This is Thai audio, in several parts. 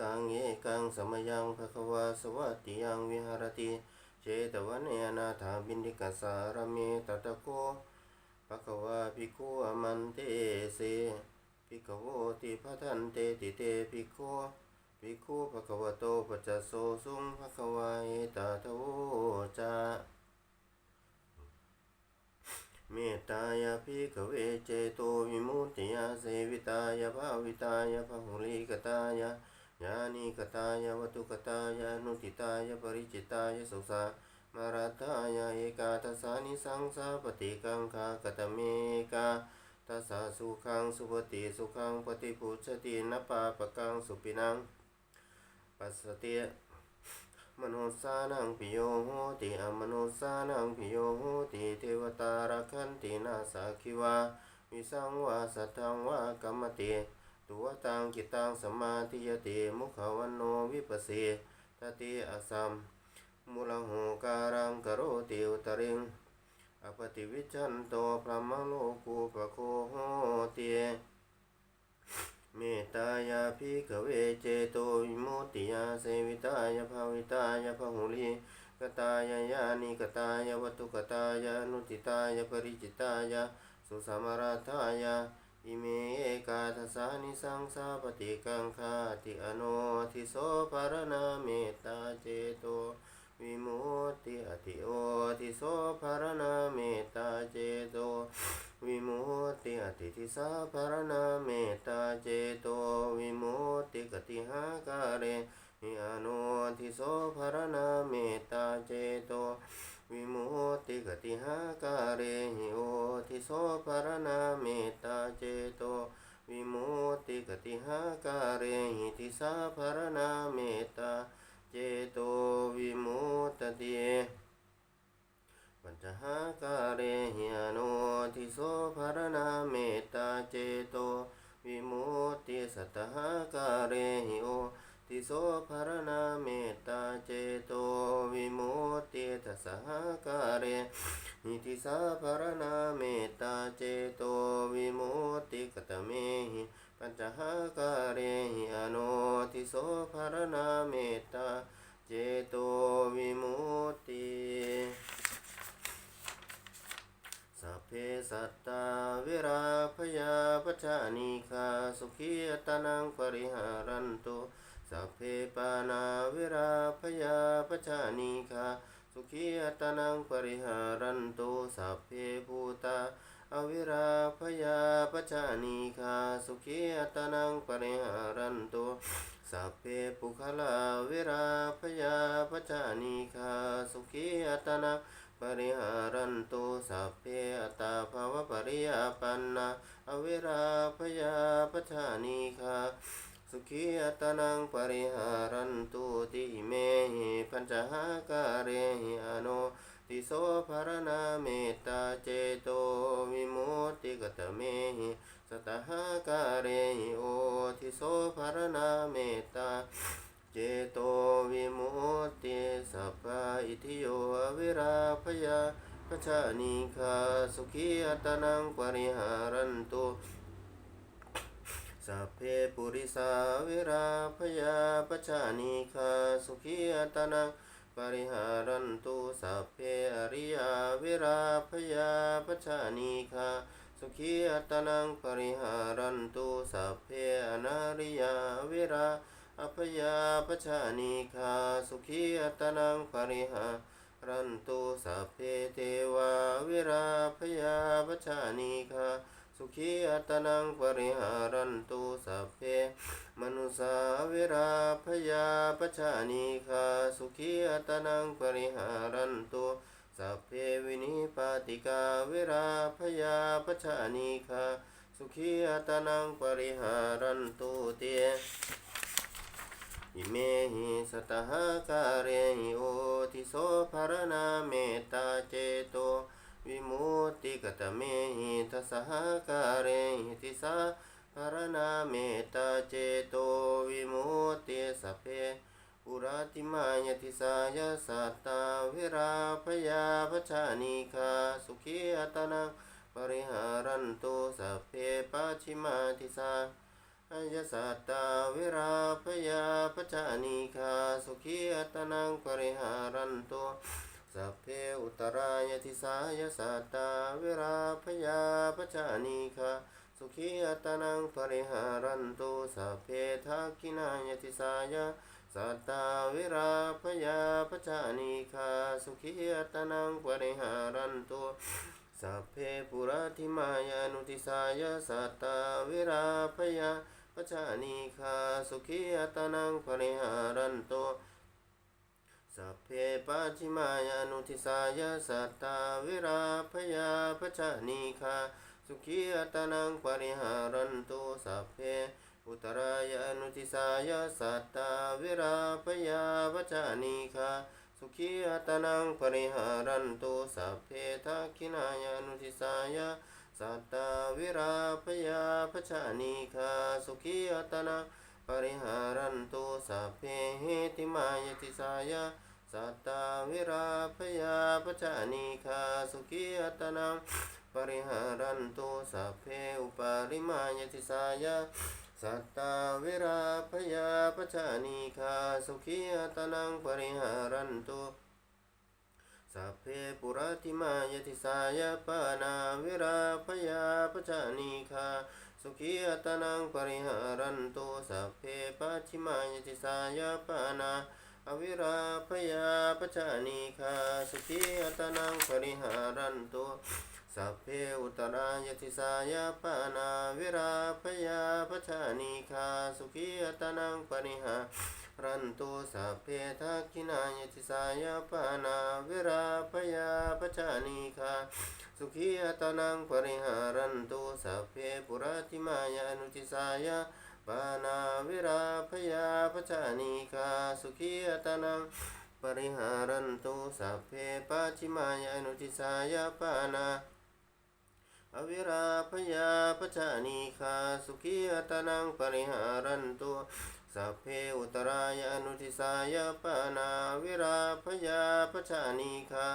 ตังเอกังสมยังภคววาสวัติยังวิหารติเจตวันเนนาถาบินิกสารเมตตะโกภควาภิกขุอมันเตเสภิกขโวติพัทันเตติเตภิกขภิกขุภควโตปัจจโสสุงภควาเอตตโวจาเมตตายาภิกขเวเจโตวิมุตติยาเสวิตายาภาวิตายาพหุลิกตายา ญาณิกตายาวัตุกตายานุติตายาปริจิตายสุสามารัตายาเอกาทัสานิสังสาปฏิกังคากตเมกาทัสสะสุขังสุปฏิสุขังปฏิปุชตินปาปะกังสุปินังปัสสติมโนสานังปิโยโหติอมโนสานังปิโยโหติเทวตารักขันตินาสาคิวาวิสังวาสัทธังวากรรมติ ตัวตังกิตังสมาธิยติมุขวันโนวิปัสสิตติอสัมมุลหูการังกโรติอุตริงอปติวิชันโตพระมโลกุปะโคโหติเมตตายาภิกขเวเจโตวิมุตติยาเสวิตายาภาวิตายาพหุลีกตายายานิกตายาวัตุกตายานุติตายาปริจิตายาสุสมาราธายา อิเมเอกาทัสสานิสังสาปฏิกังคาติอโนทิโสภารณาเมตตาเจโตวิมุตติอติโอทิโสภารณาเมตตาเจโตวิมุตติอติทิสาภารณาเมตตาเจโตวิมุตติกติหาการเรหิอนุทิโสภารณาเมตตาเจโต วิมุติกติหาการเรหิโอทิโสภารณาเมตตาเจโตวิมุติกติหาการเรหิทิสาภารณาเมตตาเจโตวิมุตติปัญจหาการเหิอโนทิโสภารณาเมตตาเจโตวิมุติสัตหาการหิโอ ทิโสภารณาเมตตาเจโตวิโมติทัสหการหิทิสาภารณาเมตตาเจโตวิโมติกตเมหิปัญจหาการหิอโนทิโสภารณาเมตตาเจโตวิโมติสัพเพสัตตาเวราพยาปชานิคาสุขีอัตนังปริหารันตุ สัพเพปานาเวราพยาปชานิคาสุขีอัตนังปริหารันโตสัพเพภูตาอวิราพยาปชานิคาสุขีอัตนังปริหารันโตสัพเพปุคลาเวราพยาปชานิคาสุขีอัตนังปริหารันตุสัพเพอัตาภาวปริยาปันนาอเวราพยาปชานิคา สุขีอัตนังปริหารันตุติเมหิปัญจหาการเรหิอโนติโสภารณาเมตตาเจโตวิมุตติกตเมหิสตหาการเรหิโอทิโสภารณาเมตตาเจโตวิมุตติสัพพะอิทิโยอวิราพยาปชานิคาสุขีอัตนังปริหารันตุ สัพเพปุริสาวิราพยาปชานิคาสุขีอัตนังปริหารันตุสัพเพอริยาวิราพยาปชานิคาสุขีอัตนังปริหารันตุสัพเพอนาริยาวิราอัพยาปชานิคาสุขีอัตนังปริหารันตุสัพเพเทวาวิราพยาปชานิคา สุขีอัตนังปริหารันตุสัพเพมนุสาวิราพยาปชานิคาสุขีอัตนังปริหารันตุสัพเพวินิปาติกาวิราพยาปชานิคาสุขีอัตนังปริหารันตุเตอิเมหิสตหาการเรหิโอทิโสภารณาเมตตาเจโต วิมุตติกตเมหิทัสหการเรหิทิสาภารณาเมตาเจโตวิมุตติสเพปุราติมายติสายาสัตตาวิราพยาปชานิคาสุขีอัตนังปริหารันตุสัพเพปัจฉิมาทิสาอายสัตตาวิราพยาปจานิคาสุขีอัตนังปริหารันโต สัพเพอุตรายทิสายสัตตาเวราพยาปจานิคาสุขีอัตนังปริหารันโตสัพเพทักขินายทิสายสัตตาเวราพยาปจานิคาสุขีอัตนังปริหารันโตสัพเพปุราธิมายานุทิสายสัตตาเวราพยาปจานิคาสุขีอัตนังปริหารันโต สัพเพปัจจิมายานุทิสายสัตตาวิราพยาปจานิคาสุขีอัตนังปริหารันโตสัพเพอุตรายานุทิสายสัตตาวิราพยาปจานิคาสุขีอัตนังปริหารันโตสัพเพทักขินายานุทิสายาสัตตาวิราพยาปชานิคาสุขีอัตนังปริหารันโตสัพเพเหติมายติสายา สัตตาวิราพยาปชานิคาสุขีอัตนังปริหารันโตสัพเพอุปาริมายติสายาสัตตาวิราพยาปชานิคาสุขีอัตนังปริหารันโตสัพเพปุราติมายติสายปานาวิราพยาปชานิคาสุขีอัตนังปริหารันโตสัพเพปัจฉิมายติสายปานา อวิราพยาปชานิคาสุขีอัตนังปริหารันโตสัพเพอุตรายติสายาปานาวิราพยาปชานิคาสุขีอัตนังปริหารันตุสัพเพทักขินายติสายาปานาวิราพยาปชานิคาสุขีอัตนังปริหารันตุสัพเพปุราติมายานุติสาย ปานาวิราพยาปชานิคาสุขีอตนังปริหารันตุสัพเพปัจิมายานุติสายปานาอวิราพยาปชานิคาสุขีอตนังปริหารันตุสัพเพอุตรายานุทิสายปานาวิราพยาปชานิคา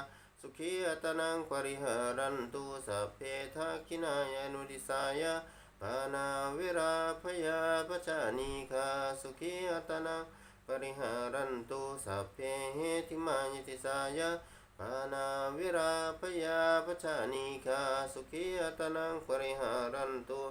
สุขีอตนังปริหารันตุสัพเพทักขินายานุทิสายปานา ปานาวิราพยาปชานิคาสุขีอัตนังปริหารันตุสัพเพเหติมายติสายะปานาวิราพยาปชานิคาสุขีอัตนังปริหารันตุ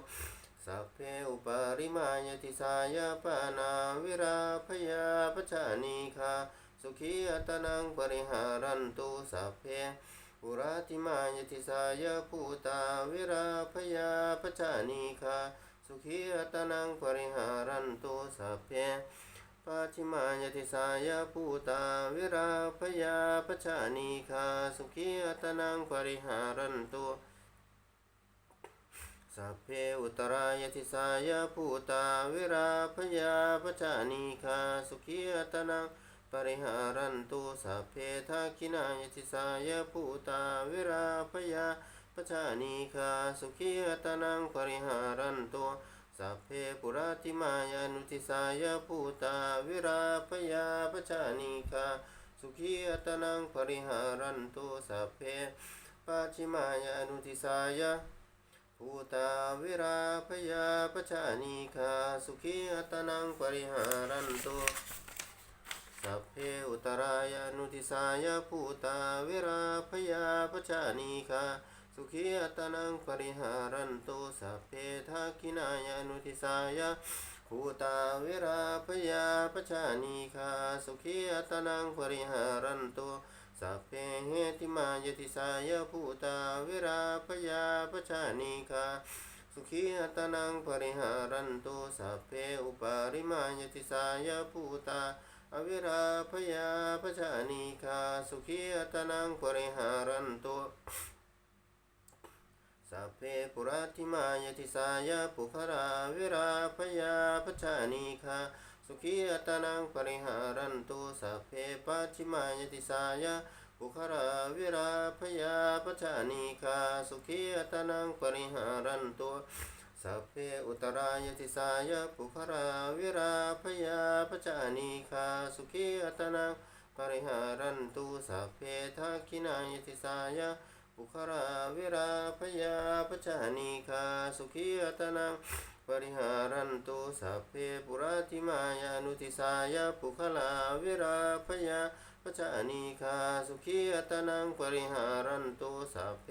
สัพเพอุปาริมายติสายปานาวิราพยาปชานิคาสุขีอัตนังปริหารันตุสัพเพ ปุราติมายติสายภูตาวิราพยาปชานิคาสุขีอัตนังปริหารันตุสัพเพปัจฉิมายติสายภูตาวิราพยาปชานิคาสุขีอัตนังปริหารันตุสัพเพอุตรายติสายภูตาวิราพยาปชานิคาสุขีอัตนัง ริหารันตุสัพเพทักขินายติสายภูตาวิราพยาปชานิคาสุขีอัตนังปริหารันตุสัพเพปุราติมายานุติสายภูตาวิราพยาปชานิคาสุขีอัตนังปริหารันตุสัพเพปัจฉิมายานุติสายภูตาวิราพยาปชานิคาสุขีอัตนังปริหารันตุ สัพเพอุตรายานุติสายาภูตาเวราพยาปชานิคาสุขีอัตนังปริหารันตุสัพเพทักินายานุทิสายะภูตาเวราพยาปชานิคาสุขีอัตนังปริหารันตุสัพเพเหติมายติสายะภูตาเวราพยาปชานิคาสุขีอัตนังปริหารันตุสัพเพอุปาริมายติสายะภูตา อวิราพยาปชานิคาสุขีอัตนังปริหารันตุสัพเพปุราติมายติสายาปุคราวิราพยาปชานิคาสุขีอัตนังปริหารันตุสัพเพปัจฉิมายติสายาปุคราวิราพยาปชานิคาสุขีอัตนังปริหารันตุ สัพเพอุตรายติสายปุคราวิราพยาปชานิคาสุขีอัตนังปริหารันตุสัพเพทักขินายติสายปุคราวิราพยาปชานิคาสุขีอัตนังปริหารันตุสัพเพปุราติมายานุทิสายาปุคลาวิราพยาปจานิคาสุขีอัตนังปริหารันตุสัพเพ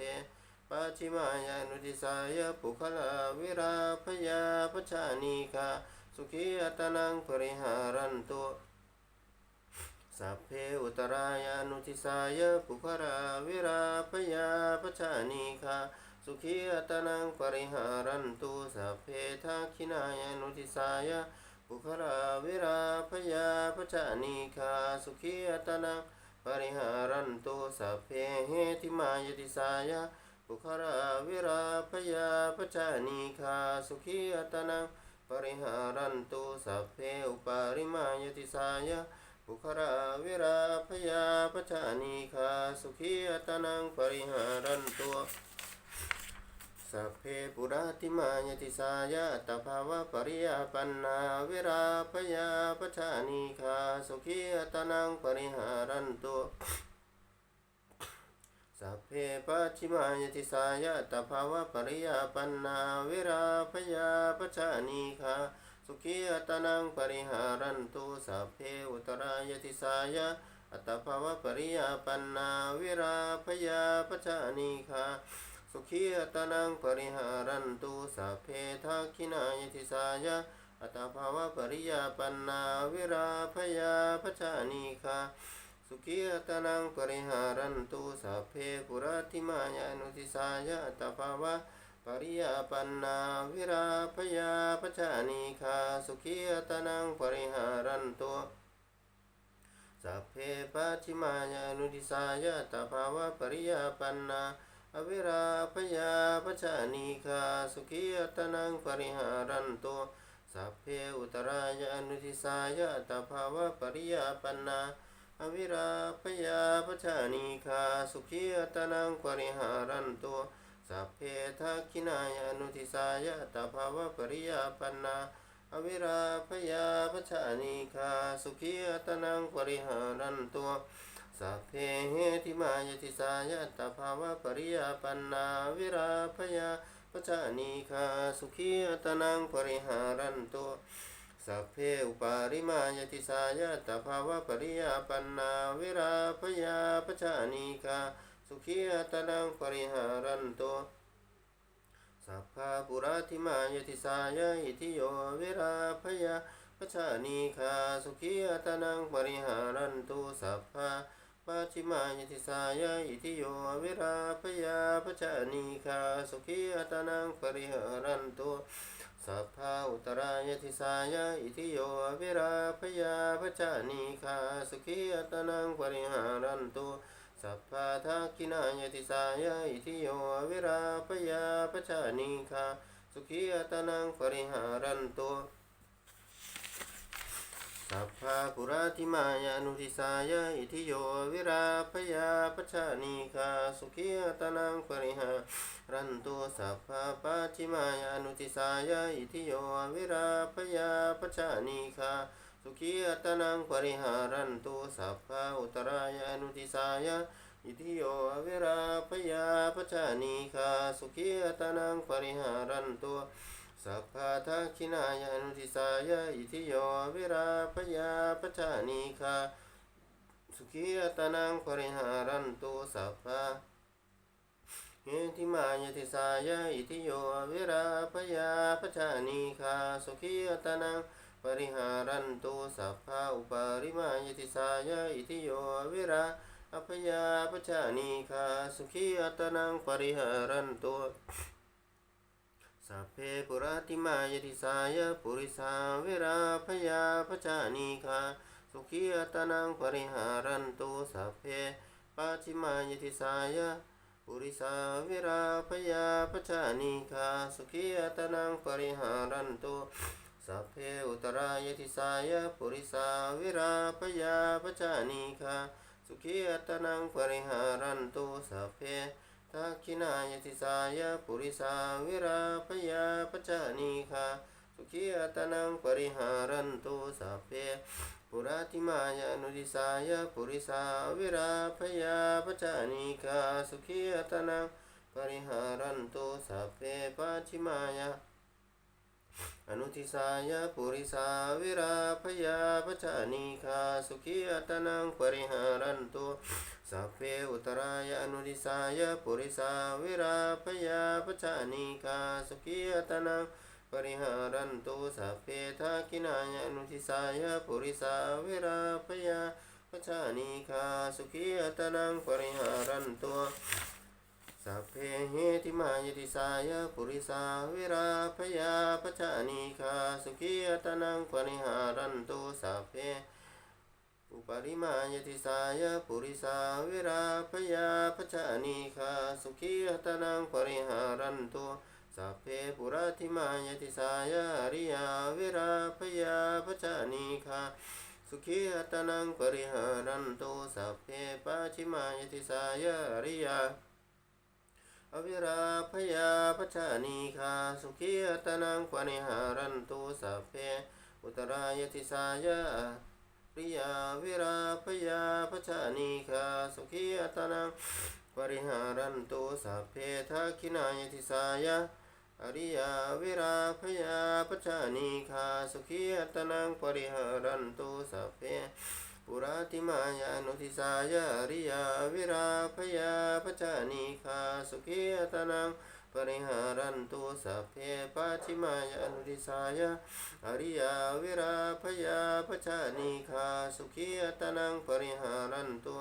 ปัจฉิมายานุทิสายาปุคลาวิราพยาปจานิคาสุขีอัตนังปริหารันตุสัพเพอุตรายานุทิสายปุคราวิราพยาปชานิคาสุขีอัตนังปริหารันตุสัพเพทักขินายานุทิสายปุคราวิราพยาปชานิคาสุขีอัตนังปริหารันตุสัพเพเหติมายติสาย ปุคราวิราพยาปชานิคาสุขีอัตนังปริหารันตุสัพเพอุปาริมายติสายบุคราวิราพยาปชานิคาสุขีอัตนังปริหารันตัวสัพเพปุราติมายติสายาตภาวะปริยาปันนาวิราพยาปชานิคาสุขีอัตนังปริหารันตัว สัพเพปัจิมายติสายาตภาวะปริยาปันนาวิราพยาปชานิคาสุขีอัตนังปริหารันตุสัพเพอุตรายติสายะอัตภาวะปริยาปันนาวิราพยาปชานิคาสุขีอัตนังปริหารันตุสัพเพทักขินายติสายะอัตภาวะปริยาปันนาวิราพยาปชานิคา สุขีอัตนังปริหารันตุสัพเพปุราติมายานุติสายะอัตภาวะปริยปันนาวิราพยาปชานิคาสุขียตนังปริหารันตุสัพเพปัจฉิมายานุทิสายาตภาวะปริยปันนาอวิราพยาปชานิคาสุขียตนังปริหารันตุสัพเพอุตรายานุทิสายาตภาวะปริยปันนา วิราพยาปชานิคาสุขียตนังปริหารันตุสัพเพทักขินายานุทิสายะตภาวะปริยาปันนาอวิราพยาปชานิคาสุขีอตนังปริหารันตัวสัพเพเหติมายติสายะตภาวะปริยาปันนาวิราพยาปชานิคาสุขีอตนังปริหารันตัว สัพเพอุปาริมายติสายะตภาวะปริยาปันนาวิราพยาปชานิคาสุขีอตนังปริหารันโตสัพพะปุราธิมายติสายะอิทิโยวิราพยาปชานิคาสุขีอตนังปริหารันโตสัพพะปัจฉิมายติสายะอิทิโยวิราพยาปชานิคาสุขีอตนังปริหารันโต สัพพะอุตรายทิสายะอิทิโยวิราพยาปชานิคาสุขีอัตนังปริหารันตุสัพพะทักขินายทิสายะอิทิโยวิราพยาปชานิคาสุขีอัตนังปริหารันตุ สัพพะปุราติมายานุทิสายะอิทิโยวิราปยาปชานิคาสุขีอัตนังปริหารันโตสัพพะปัจิมายานุทิสายะอิทิโยวิราปยาปชานิคาสุขีอัตนังปริหารันตุสัพพะอุตรายานุทิสายะอิทิโยวิราพยาปชานิคาสุขีอัตนังปริหารันตุ สัพพะทักขินายานุทิสายะอิทิโยอวิราพยาปชานิคาสุขีอัตนังปริหารันตุสัพพะเฮติมายติสายะอิทิโยอวิราพยาปชานิคาสุขีอัตนังปริหารันตุสัพพะอุปาริมายติสายะอิทิโยวิราอภยาปชานิคาสุขีอัตนังปริหารันตุ สัพเพปุราติมายติสายะปุริสาวิราพยาปชานิคาสุขีอัตนังปริหารันตุสัพเพปัจิมายติสายะปุริสาวิราพยาปชานิคาสุขีอัตนังปริหารันตุสัพเพอุตรายติสายะปุริสาวิราพยาปชานิคาสุขีอัตนังปริหารันตุสัพเพ ทักขินายติสายาปุริสาวิราพยาปจานีคาสุขีอัตนังปริหารันตุสัพเพปุราติมายานุติสายาปุริสาวิราพยาปจานีคาสุขีอัตนังปริหารันตุสัพเพปัจิมายา อนุทิสายะปุริสาวิราพยาปชานีคาสุขีอัตนังปริหารันตุสัพเพอุตรายะอนุทิสายะปุริสาวิราพยาปชานีคาสุขีอัตนังปริหารันตุสัพเพทักินายะอนุทิสายะปุริสาวิราพยาปชานีคาสุขีอัตนังปริหารันตุ สัพเพเหติมายติสายะปุริสาวิราพยาปชานีคาสุขียตนังปริหารันตุสัพเพอุปริมายติสายะปุริสาวิราพยาปชานีคาสุขียตนังปริหารันตุสัพเพปุราธิมายติสายะอริยาวิราพยาปชานีคาสุขีอตนังปริหารันตุสัพเพปัจฉิมายติสายะอริยา อวิราพยาปชานีคาสุขีตนังปนิหารันตุสัพเพอุตรายติสายะริยาวิราพยาปชานีคาสุขีตนังปริหารันตุสัพเพทักขินายติสายะอริยาวิราพยาปชานีคาสุขียตนังปริหารันตุสัพเพ ปุราติมายานุทิสายาริยาวิราพยาปจานิคาสุขียตนังปริหารันตุสัพเพปัจฉิมายานุทิสายาอริยาวิราพยาปจานิคาสุขียตนังปริหารันตุ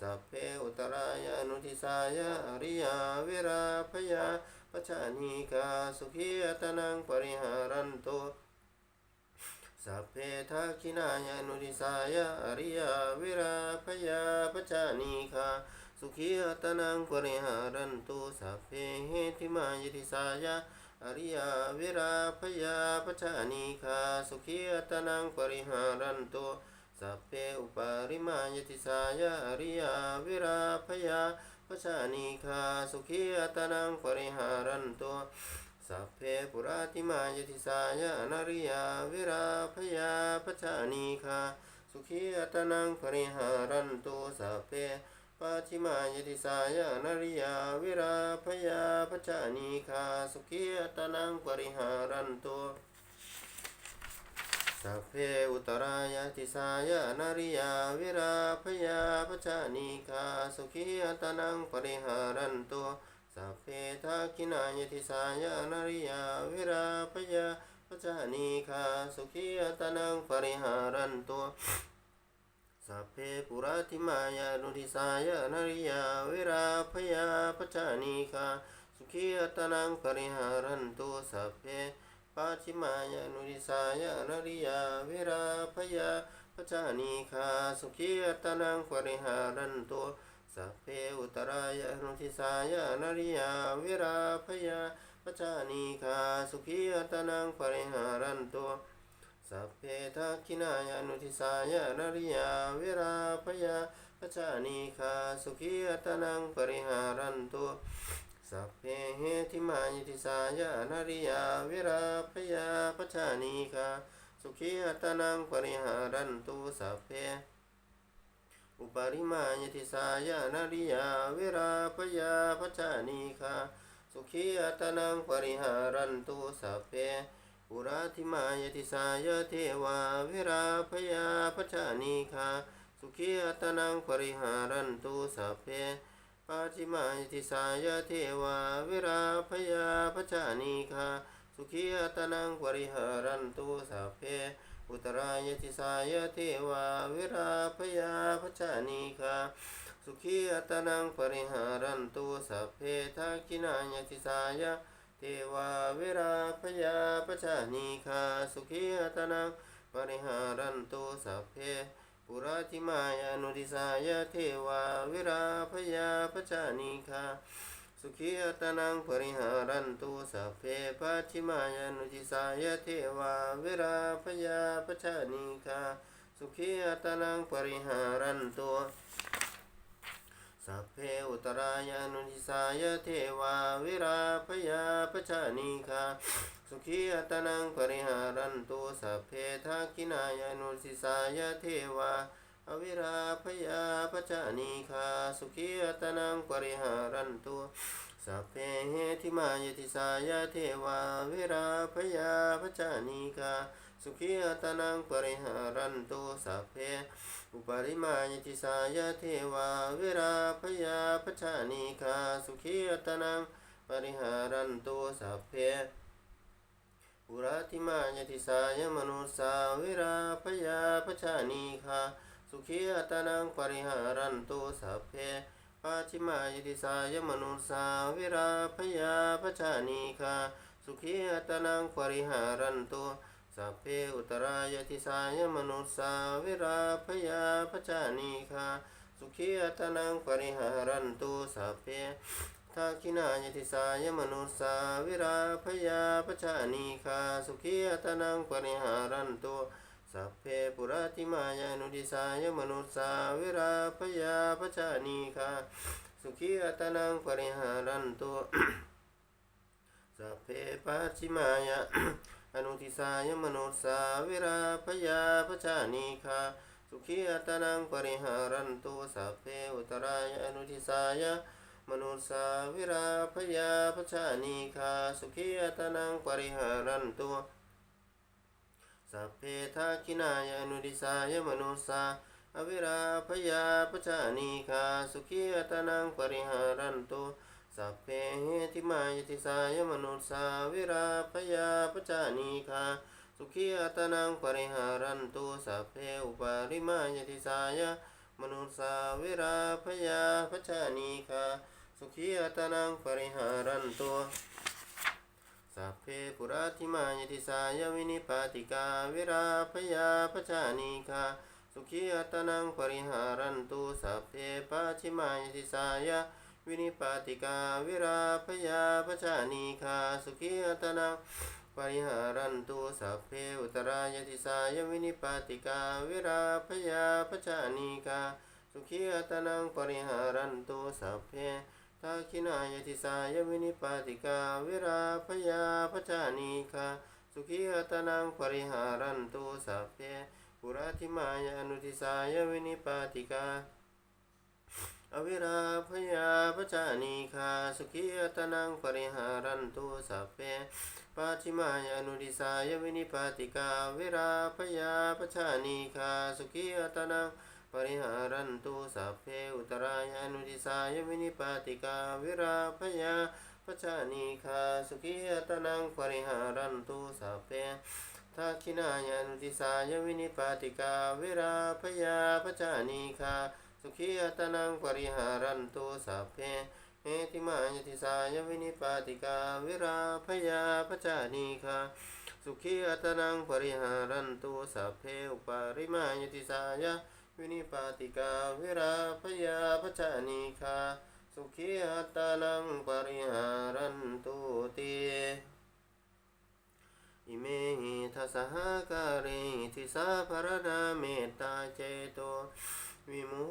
สัพเพอุตรายานุทิสายาอริยาวิราพยาปจานิคาสุขียตนังปริหารันตุ สัพเพทักขินายานุริสายะอริยาวิราพยาปจานีคาสุขีอัตนังปริหารันตุสัพเพเหติมายติสายะอริยาวิราพยาปจานีคาสุขีอัตนังปริหารันตุสัพเพอุปาริมายติสายะอริยาวิราพยาปจานีคาสุขีอัตนังปริหารันตุ สัพเพปุราติมายติสายะอนาริยาเวราพยาปชานีคาสุขีอัตนังปริหารันตุสัพเพปัจฉิมายติสายะอนาริยาเวราพยาปชานีคาสุขีอัตนังปริหารันตุสัพเพอุตรายติสายะอนาริยาเวราพยาปชานีคาสุขีอัตนังปริหารันตุ สัพเพทักขินายติสายานาริยาวิราพยาปจานีคาสุขีอัตนังปริหารันตุสัพเพปุราติมายานุทิสายานาริยาวิราพยาปจานีคาสุขีอัตนังปริหารันตุสัพเพปัจฉิมายานุทิสายานาริยาวิราพยาปจานีคาสุขีอัตนังปริหารันตุ สัพเพอุตรายานุทิสายานาริยาวิราพยาปจานีคาสุขีอัตนังปริหารันตุสัพเพทักขินายานุทิสายานาริยาวิราพยาปจานีคาสุขีอัตนังปริหารันตุสัพเพเหติมายติสายานาริยาวิราพยาปจานีคาสุขีอัตนังปริหารันตุสัพเพ อุปริมายติสายานาริยาเวราพยาปจานีคาสุขีอัตนังปริหารันตุสัพเพปุราธิมายติสายาเทวาเวราพยาปจานีคาสุขีอัตนังปริหารันตุสัพเพปัจฉิมายติสายาเทวาเวราพยาปจานีคาสุขีอัตนังปริหารันตุสัพเพ อุตรายติสายเทวาวิราพยาปจานีคาสุขีอัตนังปริหารันตุสัพเพทักินายติสายเทวาวิราพยาปจานีคาสุขีอัตนังปริหารันตุสัพเพปุราติมายานุติสายเทวาวิราพยาปจานีคา สุขีอัตนังปริหารันตุสัพเพปัจฉิมายานุจิสายเทวาวิราพยาปชานิคาสุขีอัตนังปริหารันตุสัพเพอุตรายานุจิสายเทวาวิราพยาปชานิคาสุขีอัตนังปริหารันตุสัพเพทักขินายานุจิสายเทวา อวิราพยาปจานีคาสุขีอัตนังปริหารันตุสัพเพเหติมายติสายเทวาเวราพยาพจานิกาสุขีอัตนังปริหารันตุสัพเพอุปริมายติสายเทวาเวราพยาพจานิกาสุขีอัตนังปริหารันตุสัพเพปุราติมายติสายมนุสาวิราพยาพชานีคา สุขีอัตนังปริหารันตุสัพเพปัจฉิมายติสายมนุสสาวิราพยาพชานีคาสุขีอัตนังปริหารันตุสัพเพอุตรายติสายมนุสสาวิราพยาพชานีคาสุขีอัตนังปริหารันตุสัพเพทักินายติสายมนุสสาวิราพยาปชานีคาสุขีอัตนังปริหารันตุ สัพเพปุราติมายานุดิสายมนุสสาวิราพยาปชานีคาสุขีอัตนังปริหารันตุสัพเพปัจฉิมายาอนุทิสายมนุสสาวิราพยาปชานีคาสุขีอัตนังปริหารันตุสัพเพอุตรายอนุทิสายมนุสาวิราพยาพชานีคาสุขีอัตนังปริหารันตุ สัพเพทักขินายอนุดิสายมนุสาอวิราพยาพชานีคาสุขีอัตนังปริหารันตุสัพเพเหติมายติสายมนุสาวิราพยาพชานีคาสุขีอัตนังปริหารันตุสัพเพอุปาริมายติสายมนุสาวิราพยาพชานีคาสุขีอัตนังปริหารันตุ สัพเพปุราธิมายติสายวินิปาติกาวิราพยาพชานีคาสุขีอัตนังปริหารันตุสัพเพปัจฉิมายติสายวินิปาติกาวิราพยาพชานีคาสุขีอัตนังปริหารันตุสัพเพอุตรายติสายวินิปาติกาวิราพยาพชานีกาสุขีอัตนังปริหารันตุสัพเพ ทักขินายติสายวินิปาติกาวิราพยาพชานีกาสุขีอัตนังปริหารันตุสัพเพปุราธิมายานุทิสายวินิปาติกาอวิราพยาพจานีคาสุขีอัตนังปริหารันตุสัพเพปัจฉิมายานุดิสายวินิปาติกาวิราพยาพจานีคาสุขีอัตนัง ปริหารันตุสัพเพอุตรายานุดิสายวินิปาติกาวิราพยาพจานีคาสุขีอตนังปริหารันตุสัพเพทักขินายานุติสายวินิปาติกาวิราพยาพจานีคาสุขีอตนังปริหารันตุสัพเพเอติมายติสายวินิปาติกาวิราพยาพจานีคาสุขีอัตนังปริหารันตุสัพเพอุปาริมายติสาย วินิปาติกาวิราพยาพจานีคาสุขีอัตนังปริหารันตุติอิเมหิทัสสหการเรทิสาภรณาเมตตาเจโตวิมุ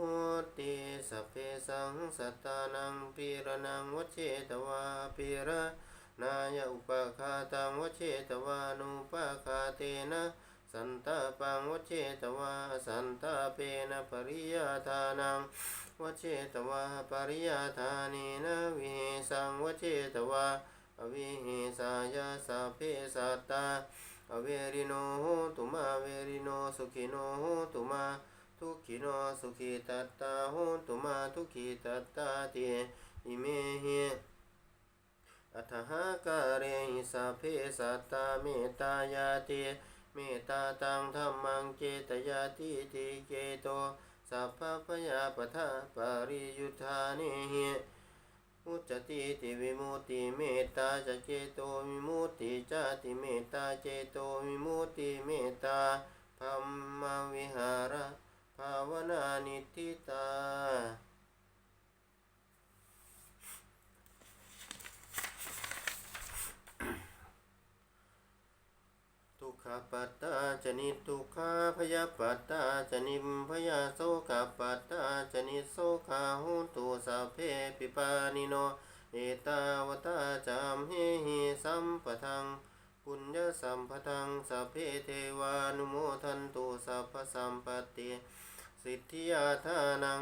ตติสัพเพสังสัตตานังปีระนังวเชตวาปีระนายอุปคาตังวเชตวานุปคาเตนะ สันตาปังวเชตวาสันตาเปนะปริยาทานังวเชตวาปริยาทานีนะวิเหสังวเชตวาอวิหิสายาสัพเพสัตตาอเวริโนโหตุมาเวริโนสุขิโนโหตุมาทุกขิโนสุขิตัตตาโหตุมาทุกขิตัตตาติอิเมหิอัฏฐาการเรหิสัพเพสัตตาเมตตายาติ เมตตาตังธัมมังเจตยาติติเกโตสัพพะพยาปทาปาริยุทธานิหิมุจจติติวิมุติเมตตาจะเจโตวิมุติจติเมตตาเจโตวิมุติเมตตาพัมมวิหารภาวนานิทิตา ขปัตตาจนิทุกขาพยาปัตตาจนิมพยาโสกปัตตาจนิโสขาหุตุสัพเพปิปานิโนเอตาวตาจามเฮหิสัมปทังปุญญสัมปทังสัพเพเทวานุโมทันตุสัพพสัมปติสิทธิยาทานัง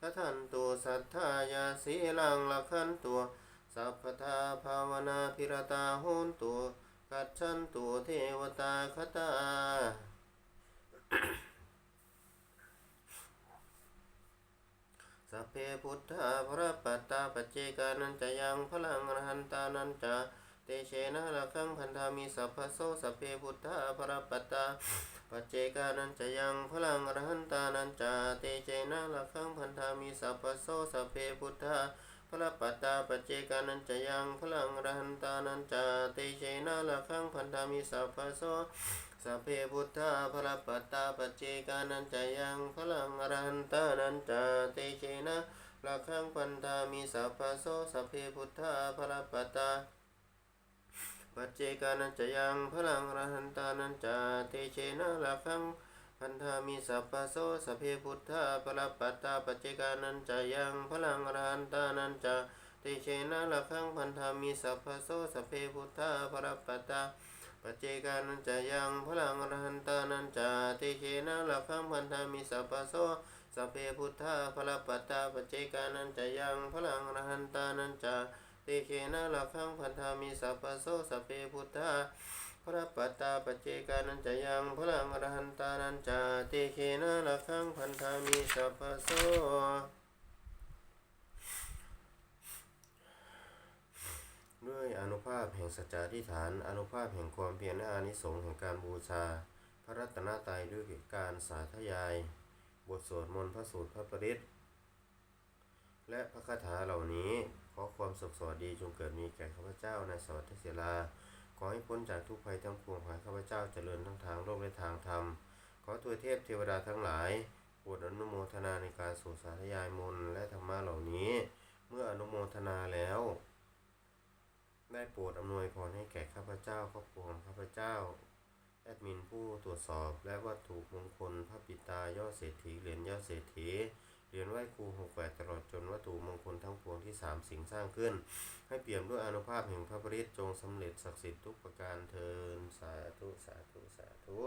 ทัทันตุสัทธายาสีลังละขันตัวสัพพทาภาวนาพิรตาโหนตัว กัจฉันตัวเทวตาคตาสัพเพพุทธาพระปัตตาปัจเจกานันจะยังพลังอรหันตานันจะเตเชนะละคังพันธามิสัพพโสสัพเพพุทธาพระปัตตาปัจเจกานันจะยังพลังอรหันตานันจะเตเชนะละคังพันธามิสัพพโสสัพเพพุทธา พระปัตตาปเจกานันจะยังพลังรหันตานันจะเตเชนะละคังพันธามิสัพพโสสัพเพพุทธาพระปัตตาปเจกานันจะยังพลังรหันตานันจะเตเชนะละขังปันธามิสัพพโสสัพเพพุทธาพระปัตตาปัจเจกานันจะยังพลังรหันตานันจะเตเชนะละขัง พันธามิสัพพโสสัเพพุทธาพรปัตตาปัจเจกานันจะยังพลังอรหันตานันจะเตเชนะละขังพันธามิสัพพโสสัเพพุทธาพรปัตตาปัจเจกานันจะยังพลังอรหันตานันจะเตเชนะละขังพันธามิสัพพโสสัเพพุทธาพรปัตตาปัจเจกานันจะยังพลังอรหันตานันจะเตเชนะละขังพันธามิสัพพโสสัเพพุทธา พระปัตตาปัจเจกานันจะยังพลังอรหันตานันจะเตเชนะละขังพันธามิสัพพโสด้วยอนุภาพแห่งสัจจะที่ฐาน อนุภาพแห่งความเพียรและอานิสงส์แห่งการบูชา พระรัตนตรัยด้วยการสาธยาย บทสวดมนต์พระสูตรพระปริตและพระคาถาเหล่านี้ ขอความสุขสวัสดีจงเกิดมีแก่ข้าพเจ้าในสวัสดิเสลา อให้พ้นจากทุกภัยทั้งปวงขอให้ข้าพเจ้าเจริญทั้งทางโลกและทางธรรม ขอตัวเทพเทวดาทั้งหลายโปรดอนุโมทนาในการสวดสาธยายมนต์และธรรมะเหล่านี้ เมื่ออนุโมทนาแล้ว ได้โปรดอำนวยพรให้แก่ข้าพเจ้าครอบครัวของข้าพเจ้า แอดมินผู้ตรวจสอบและวัตถุมงคลพระปิตายอดเศรษฐีเหรียญยอดเศรษฐี เหรียญไหว้ครูหกแปดตลอดจนวัตถุมงคลทั้งปวงที่สามสิ่งสร้างขึ้น ให้เปี่ยมด้วยอนุภาพแห่งพระปริตรจงสำเร็จศักดิ์สิทธิ์ทุกประการเทินสาธุสาธุสาธุ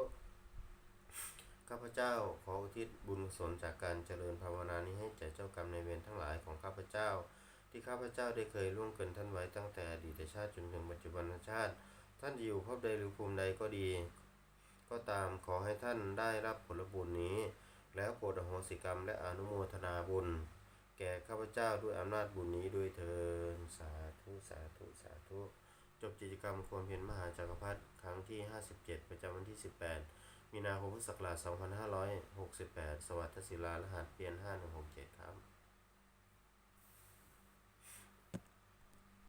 ข้าพเจ้าขออุทิศบุญกุศลจากการเจริญภาวนานี้ให้แก่เจ้ากรรมในเวรทั้งหลายของข้าพเจ้า ที่ข้าพเจ้าได้เคยล่วงเกินท่านไว้ตั้งแต่อดีตชาติจนถึงปัจจุบันชาติ ท่านจะอยู่ภพใดหรือภูมิใดก็ดี ก็ตามขอให้ท่านได้รับผลบุญนี้ แล้วโปรดอโหสิกรรมและอนุโมทนาบุญ แก่ข้าพเจ้าด้วยอำนาจบุญนี้ด้วยเถินสาธุสาธุสาธุจบกิจกรรมความเพียรมหาจักรพรรดิครั้งที่ 57 ประจำวันที่ 18 มีนาคมพุทธศักราช2568 สวัสดศิลารหัสเปลี่ยน 5167 ครับ